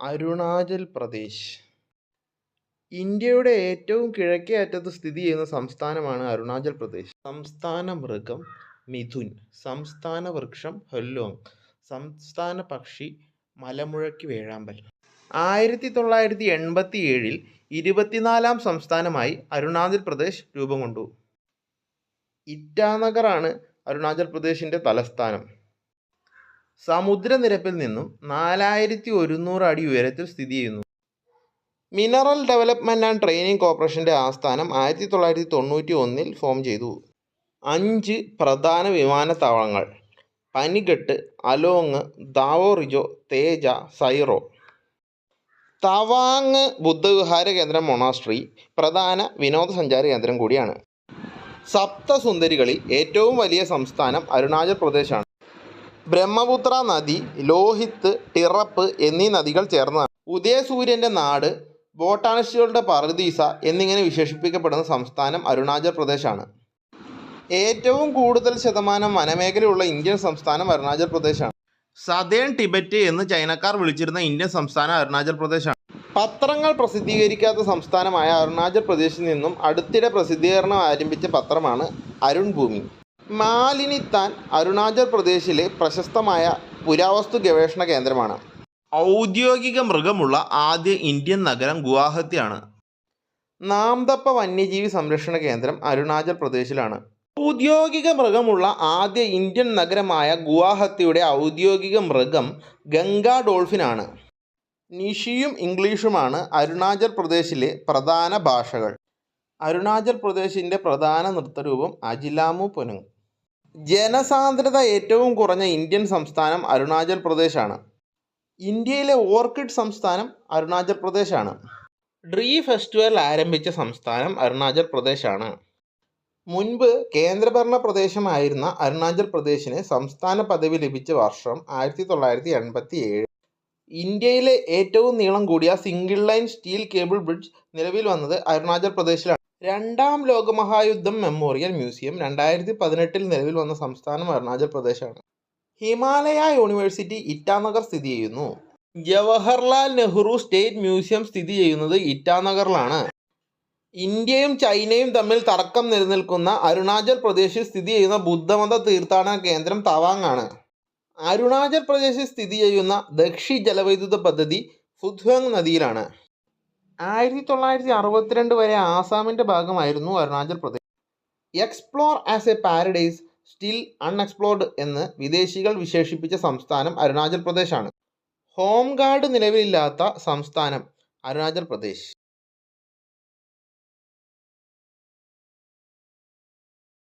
അരുണാചൽ പ്രദേശ്. ഇന്ത്യയുടെ ഏറ്റവും കിഴക്കേ അറ്റത്ത് സ്ഥിതി ചെയ്യുന്ന സംസ്ഥാനമാണ് അരുണാചൽ പ്രദേശ്. സംസ്ഥാന മൃഗം മിഥുൻ സംസ്ഥാന വൃക്ഷം ഹെല്ലോങ് സംസ്ഥാന പക്ഷി മലമുഴക്കി വേഴാമ്പൽ. ആയിരത്തി തൊള്ളായിരത്തി എൺപത്തി ഏഴിൽ ഇരുപത്തിനാലാം സംസ്ഥാനമായി അരുണാചൽ പ്രദേശ് രൂപം കൊണ്ടു. ഇറ്റാനഗറാണ് അരുണാചൽ പ്രദേശിന്റെ തലസ്ഥാനം. സമുദ്രനിരപ്പിൽ നിന്നും നാലായിരത്തി ഒരുന്നൂറ് അടി ഉയരത്തിൽ സ്ഥിതി ചെയ്യുന്നു. മിനറൽ ഡെവലപ്മെന്റ് ആൻഡ് ട്രെയിനിങ് കോർപ്പറേഷന്റെ ആസ്ഥാനം ആയിരത്തി തൊള്ളായിരത്തി തൊണ്ണൂറ്റി ഒന്നിൽ ഫോം ചെയ്തു. അഞ്ച് പ്രധാന വിമാനത്താവളങ്ങൾ പനിഗട്ട് അലോങ് ദാവോറിജോ തേജ സൈറോ. തവാങ് ബുദ്ധവിഹാര കേന്ദ്രം മൊണാസ്ട്രി പ്രധാന വിനോദസഞ്ചാര കേന്ദ്രം കൂടിയാണ്. സപ്തസുന്ദരികളിൽ ഏറ്റവും വലിയ സംസ്ഥാനം അരുണാചൽ പ്രദേശാണ്. ബ്രഹ്മപുത്ര നദി ലോഹിത്ത് ടിറപ്പ് എന്നീ നദികൾ ചേർന്നതാണ്. ഉദയസൂര്യന്റെ നാട് ബോട്ടാണിസ്റ്റുകളുടെ പറുദീസ എന്നിങ്ങനെ വിശേഷിപ്പിക്കപ്പെടുന്ന സംസ്ഥാനം അരുണാചൽ പ്രദേശാണ്. ഏറ്റവും കൂടുതൽ ശതമാനം വനമേഖലയുള്ള ഇന്ത്യൻ സംസ്ഥാനം അരുണാചൽ പ്രദേശാണ്. സതേൺ ടിബറ്റ് എന്ന് ചൈനക്കാർ വിളിച്ചിരുന്ന ഇന്ത്യൻ സംസ്ഥാനം അരുണാചൽ പ്രദേശാണ്. പത്രങ്ങൾ പ്രസിദ്ധീകരിക്കാത്ത സംസ്ഥാനമായ അരുണാചൽ പ്രദേശിൽ നിന്നും അടുത്തിടെ പ്രസിദ്ധീകരണം ആരംഭിച്ച പത്രമാണ് അരുൺ ഭൂമി. മാലിനിത്താൻ അരുണാചൽ പ്രദേശിലെ പ്രശസ്തമായ പുരാവസ്തു ഗവേഷണ കേന്ദ്രമാണ്. ഔദ്യോഗിക മൃഗമുള്ള ആദ്യ ഇന്ത്യൻ നഗരം ഗുവാഹത്തിയാണ്. നാംദപ്പ വന്യജീവി സംരക്ഷണ കേന്ദ്രം അരുണാചൽ പ്രദേശിലാണ്. ഔദ്യോഗിക മൃഗമുള്ള ആദ്യ ഇന്ത്യൻ നഗരമായ ഗുവാഹത്തിയുടെ ഔദ്യോഗിക മൃഗം ഗംഗാ ഡോൾഫിനാണ്. നിഷിയും ഇംഗ്ലീഷുമാണ് അരുണാചൽ പ്രദേശിലെ പ്രധാന ഭാഷകൾ. അരുണാചൽ പ്രദേശിന്റെ പ്രധാന നൃത്തരൂപം അജിലാമു പൊനുങ് ജനസാന്ദ്രത ഏറ്റവും കുറഞ്ഞ ഇന്ത്യൻ സംസ്ഥാനം അരുണാചൽ പ്രദേശാണ്. ഇന്ത്യയിലെ ഓർക്കിഡ് സംസ്ഥാനം അരുണാചൽ പ്രദേശാണ്. ഡ്രീ ഫെസ്റ്റിവൽ ആരംഭിച്ച സംസ്ഥാനം അരുണാചൽ പ്രദേശാണ്. മുൻപ് കേന്ദ്രഭരണ പ്രദേശമായിരുന്ന അരുണാചൽ പ്രദേശിന് സംസ്ഥാന പദവി ലഭിച്ച വർഷം ആയിരത്തി തൊള്ളായിരത്തി എൺപത്തി ഏഴ് ഇന്ത്യയിലെ ഏറ്റവും നീളം കൂടിയ single line steel cable bridge നിലവിൽ വന്നത് അരുണാചൽ പ്രദേശിലാണ്. രണ്ടാം ലോകമഹായുദ്ധം മെമ്മോറിയൽ മ്യൂസിയം രണ്ടായിരത്തി പതിനെട്ടിൽ നിലവിൽ വന്ന സംസ്ഥാനം അരുണാചൽ പ്രദേശാണ്. ഹിമാലയ യൂണിവേഴ്സിറ്റി ഇറ്റാനഗർ സ്ഥിതി ചെയ്യുന്നു. ജവഹർലാൽ നെഹ്റു സ്റ്റേറ്റ് മ്യൂസിയം സ്ഥിതി ചെയ്യുന്നത് ഇറ്റാനഗറിലാണ്. ഇന്ത്യയും ചൈനയും തമ്മിൽ തർക്കം നിലനിൽക്കുന്ന അരുണാചൽ പ്രദേശിൽ സ്ഥിതി ചെയ്യുന്ന ബുദ്ധമത തീർത്ഥാടന കേന്ദ്രം തവാങ് ആണ് അരുണാചൽ പ്രദേശിൽ സ്ഥിതി ചെയ്യുന്ന ദക്ഷി ജലവൈദ്യുത പദ്ധതി ഫുദ്വങ് നദിയിലാണ്. ആയിരത്തി തൊള്ളായിരത്തി അറുപത്തിരണ്ട് വരെ ആസാമിന്റെ ഭാഗമായിരുന്നു Arunachal Pradesh. Explore as a paradise still unexplored എന്ന് വിദേശികൾ വിശേഷിപ്പിച്ച സംസ്ഥാനം അരുണാചൽ പ്രദേശാണ്. ഹോം ഗാർഡ് നിലവിലില്ലാത്ത സംസ്ഥാനം അരുണാചൽ പ്രദേശ്.